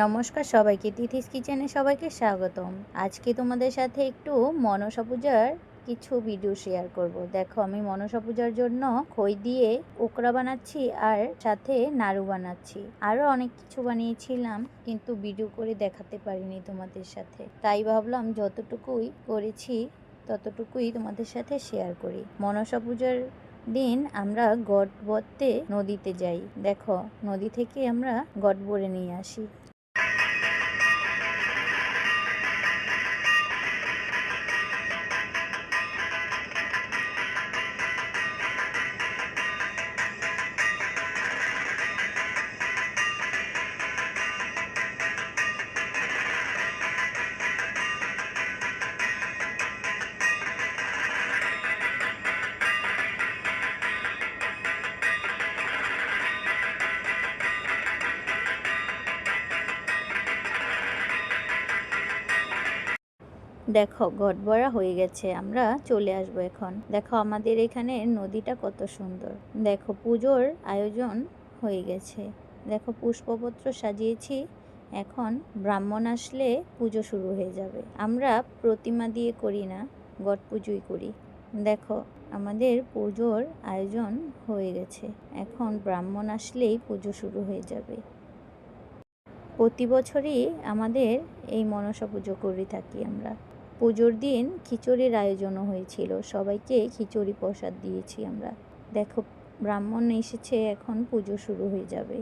নমস্কার সবাইকে। তিথিস কিচেনে সবাইকে স্বাগতম। আজকে তোমাদের সাথে একটু মনসা পূজার কিছু ভিডিও শেয়ার করব। দেখো, আমি মনসা পূজার জন্য খই দিয়ে ওকরা বানাচ্ছি আর সাথে নাড়ু বানাচ্ছি। আরও অনেক কিছু বানিয়েছিলাম, কিন্তু ভিডিও করে দেখাতে পারিনি তোমাদের সাথে। তাই ভাবলাম, যতটুকুই করেছি, ততটুকুই তোমাদের সাথে শেয়ার করি। মনসা পূজার দিন আমরা গট বরতে নদীতে যাই। দেখো, নদী থেকে আমরা গট ভরে নিয়ে আসি। দেখো, গড়বড়া হয়ে গেছে, আমরা চলে আসব এখন। দেখো, আমাদের এখানে নদীটা কত সুন্দর। দেখো, পুজোর আয়োজন হয়ে গেছে। দেখো, পুষ্পপত্র সাজিয়েছি। এখন ব্রাহ্মণ আসলে পুজো শুরু হয়ে যাবে। আমরা প্রতিমা দিয়ে করি না, গট পুজোই করি। দেখো, আমাদের পুজোর আয়োজন হয়ে গেছে। এখন ব্রাহ্মণ আসলেই পুজো শুরু হয়ে যাবে। প্রতি বছরই আমাদের এই মনসা পুজো করে থাকি আমরা। পুজোর দিন খিচুড়ির আয়োজনও হয়েছিল। সবাইকে খিচুড়ি প্রসাদ দিয়েছি আমরা। দেখো, ব্রাহ্মণ এসেছে, এখন পুজো শুরু হয়ে যাবে।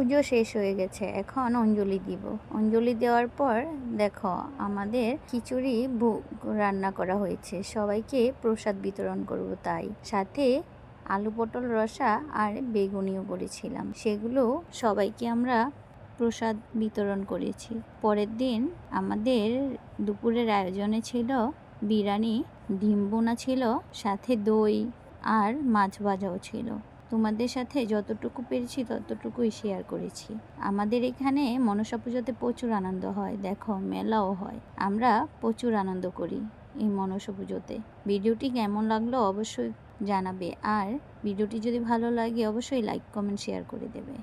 পুজো শেষ হয়ে গেছে, এখন অঞ্জলি দিব। অঞ্জলি দেওয়ার পর দেখো আমাদের খিচুড়ি ভোগ রান্না করা হয়েছে। সবাইকে প্রসাদ বিতরণ করব তাই। সাথে আলু পটল রসা আর বেগুনিও করেছিলাম। সেগুলো সবাইকে আমরা প্রসাদ বিতরণ করেছি। পরের দিন আমাদের দুপুরের আয়োজনে ছিল বিরিয়ানি, ডিম বোনা ছিল, সাথে দই আর মাছ ভাজাও ছিল। তোমাদের সাথে যতটুকু পেরেছি, ততটুকুই শেয়ার করেছি। আমাদের এখানে মনসা পুজোতে প্রচুর আনন্দ হয়, দেখো, মেলাও হয়। আমরা প্রচুর আনন্দ করি এই মনসা পুজোতে। ভিডিওটি কেমন লাগল অবশ্যই জানাবে। আর ভিডিওটি যদি ভালো লাগে, অবশ্যই লাইক কমেন্ট শেয়ার করে দেবে।